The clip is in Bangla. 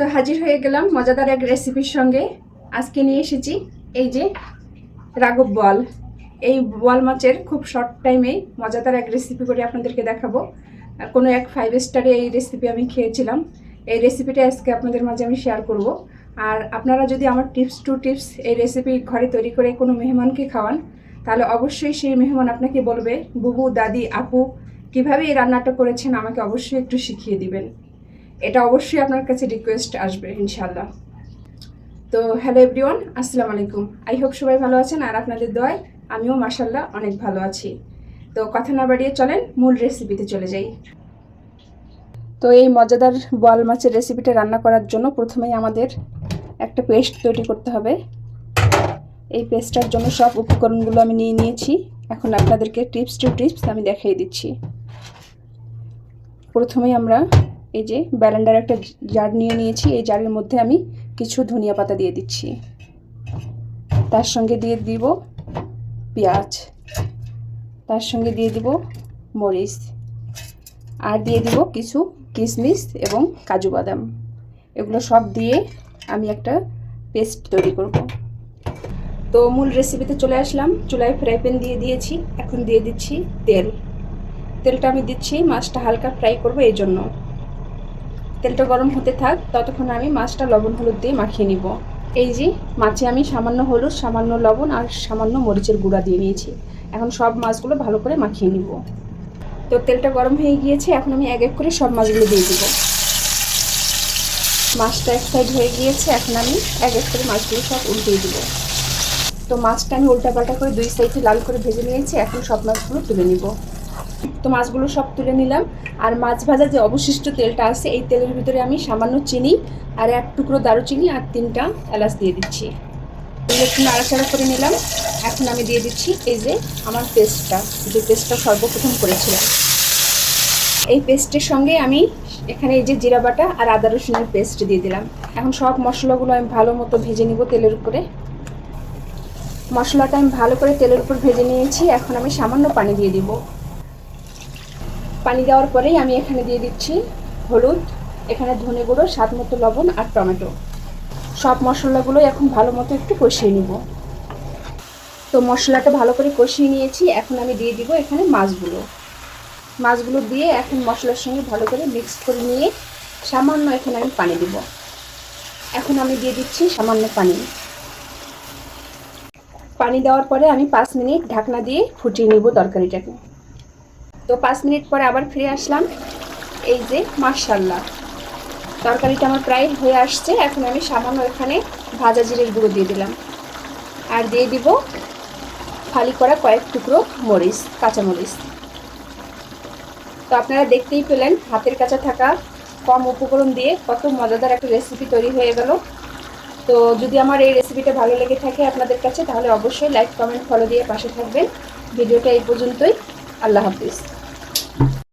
তো হাজির হয়ে গেলাম মজাদার এক রেসিপির সঙ্গে। আজকে নিয়ে এসেছি এই যে রাঘব বল। এই বল মাছের খুব শর্ট টাইমেই মজাদার এক রেসিপি করে আপনাদেরকে দেখাবো। কোনো এক ফাইভ স্টারে এই রেসিপি আমি খেয়েছিলাম। এই রেসিপিটা আজকে আপনাদের মাঝে আমি শেয়ার করব। আর আপনারা যদি আমার টিপস টু টিপস এই রেসিপি ঘরে তৈরি করে কোনো মেহমানকে খাওয়ান, তাহলে অবশ্যই সেই মেহমান আপনাকে বলবে, বুবু, দাদি, আপু, কীভাবে এই রান্নাটা করেছেন আমাকে অবশ্যই একটু শিখিয়ে দিবেন। এটা অবশ্যই আপনার কাছে রিকোয়েস্ট আসবে ইনশাল্লাহ তো হ্যালো এভরিওয়ান আসসালামু আলাইকুম। আই হোপ সবাই ভালো আছেন আর আপনাদের দয় আমিও মাসাল্লাহ অনেক ভালো আছি। তো কথা না বাড়িয়ে চলেন, মূল রেসিপিতে চলে যাই। তো এই মজাদার বোয়াল মাছের রেসিপিটা রান্না করার জন্য প্রথমেই আমাদের একটা পেস্ট তৈরি করতে হবে। এই পেস্টটার জন্য সব উপকরণগুলো আমি নিয়ে নিয়েছি। এখন আপনাদেরকে টিপস টু টিপস আমি দেখিয়ে দিচ্ছি। প্রথমেই আমরা এই যে ব্যালেন্ডার একটা জার নিয়ে নিয়েছি, এই জারের মধ্যে আমি কিছু ধনিয়া পাতা দিয়ে দিচ্ছি। তার সঙ্গে দিয়ে দিব পেঁয়াজ। তার সঙ্গে দিয়ে দিব মরিচ। আর দিয়ে দিব কিছু কিশমিশ এবং কাজু বাদাম। এগুলো সব দিয়ে আমি একটা পেস্ট তৈরি করব। তো মূল রেসিপিতে চলে আসলাম। চুলায় ফ্রাই প্যান দিয়ে দিয়েছি। এখন দিয়ে দিচ্ছি তেল। তেলটা আমি দিচ্ছি, মাছটা হালকা ফ্রাই করব এই জন্য। তেলটা গরম হতে থাক, ততক্ষণ আমি মাছটা লবণ হলুদ দিয়ে মাখিয়ে নিব। এই যে, মাছে আমি সামান্য হলুদ, সামান্য লবণ আর সামান্য মরিচের গুঁড়া দিয়ে নিয়েছি। এখন সব মাছগুলো ভালো করে মাখিয়ে নিব। তো তেলটা গরম হয়ে গিয়েছে, এখন আমি এক এক করে সব মাছগুলো দিয়ে দিব। মাছটা এক সাইড হয়ে গিয়েছে, এখন আমি এক এক করে মাছগুলো সব উল্টিয়ে দিব। তো মাছটা আমি উল্টাপাল্টা করে দুই সাইডে লাল করে ভেজে নিয়েছি, এখন সব মাছগুলো তুলে নিব। তো মাছগুলো সব তুলে নিলাম। আর মাছ ভাজা যে অবশিষ্ট তেলটা আছে, এই তেলের ভিতরে আমি সামান্য চিনি আর এক টুকরো দারুচিনি আর তিনটা এলাচ দিয়ে দিচ্ছি। একটু নাড়াচাড়া করে নিলাম। এখন আমি দিয়ে দিচ্ছি এই যে আমার পেস্টটা, যে পেস্টটা সর্বপ্রথম করেছিলাম। এই পেস্টের সঙ্গে আমি এখানে এই যে জিরা বাটা আর আদা রসুনের পেস্ট দিয়ে দিলাম। এখন সব মশলাগুলো আমি ভালো মতো ভেজে নিব তেলের উপরে। মশলাটা আমি ভালো করে তেলের উপর ভেজে নিয়েছি। এখন আমি সামান্য পানি দিয়ে দিব। পানি দেওয়ার পরেই আমি এখানে দিয়ে দিচ্ছি হলুদ, এখানে ধনে গুঁড়ো, স্বাদ মতো লবণ আর টমেটো। সব মশলাগুলো এখন ভালো মতো একটু কষিয়ে নিব। তো মশলাটা ভালো করে কষিয়ে নিয়েছি, এখন আমি দিয়ে দিব এখানে মাছগুলো। মাছগুলো দিয়ে এখন মশলার সঙ্গে ভালো করে মিক্স করে নিয়ে সামান্য এখানে আমি পানি দিব। এখন আমি দিয়ে দিচ্ছি সামান্য পানি। পানি দেওয়ার পরে আমি পাঁচ মিনিট ঢাকনা দিয়ে ফুটিয়ে নিব তরকারিটাকে। তো পাঁচ মিনিট পরে আবার ফিরে আসলাম। এই যে মার্শাল্লাহ তরকারিটা আমার প্রায় হয়ে আসছে। এখন আমি সামান্য এখানে ভাজা জিরের গুঁড়ো দিয়ে দিলাম। আর দিয়ে দিব ফালি করা কয়েক টুকরো মরিচ কাঁচা মরিচ তো আপনারা দেখতেই পেলেন, হাতের কাছে থাকা কম উপকরণ দিয়ে কত মজাদার একটা রেসিপি তৈরি হয়ে গেল। তো যদি আমার এই রেসিপিটা ভালো লেগে থাকে আপনাদের কাছে, তাহলে অবশ্যই লাইক কমেন্ট ফলো দিয়ে পাশে থাকবেন। ভিডিওটা এই পর্যন্তই। আল্লাহ হাফিজ।